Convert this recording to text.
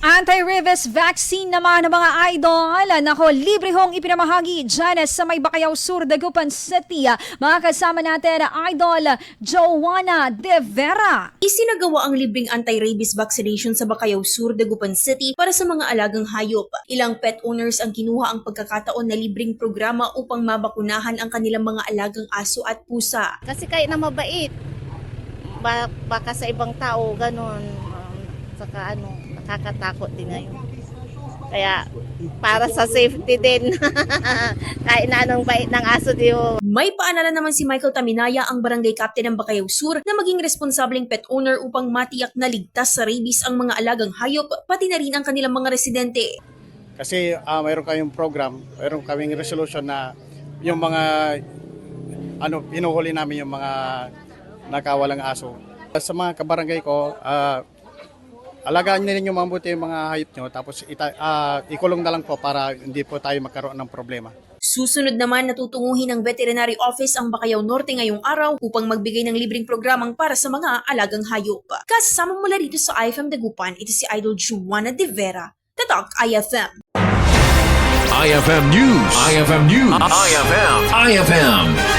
Anti-rabies vaccine naman ng mga idol. Nako, libre hong ipinamahagi dyan sa may Bakayaw Sur, Dagupan City. Mga kasama natin, idol Joanna De Vera. Isinagawa ang libreng anti-rabies vaccination sa Bacayao Sur, Dagupan City para sa mga alagang hayop. Ilang pet owners ang kinuha ang pagkakataon na libreng programa upang mabakunahan ang kanilang mga alagang aso at pusa. Kasi kahit na mabait, ba, baka sa ibang tao, ganun. Saka ano, nakakatakot din ngayon. Kaya, para sa safety din. kahit na anong bait ng aso di mo. May paalala naman si Michael Taminaya, ang barangay captain ng Bacayao Sur, na maging responsableng pet owner upang matiyak na ligtas sa rabies ang mga alagang hayop, pati na rin ang kanilang mga residente. Kasi ah, mayroon kayong program, mayroon kaming resolution na yung mga ano pinuhuli namin yung mga nakawalang aso. Sa mga kabarangay ko, ah, alagaan niyo yung mabuti yung mga hayop nyo tapos ita, ah, ikulong na lang po para hindi po tayo magkaroon ng problema. Susunod naman natutunguhin ng Veterinary Office ang Bacayao Norte ngayong araw upang magbigay ng libreng programang para sa mga alagang hayop. Kasama mula rito sa IFM Dagupan, ito si Idol Juana De Vera, Tatak IFM. IFM News. IFM News. IFM. IFM.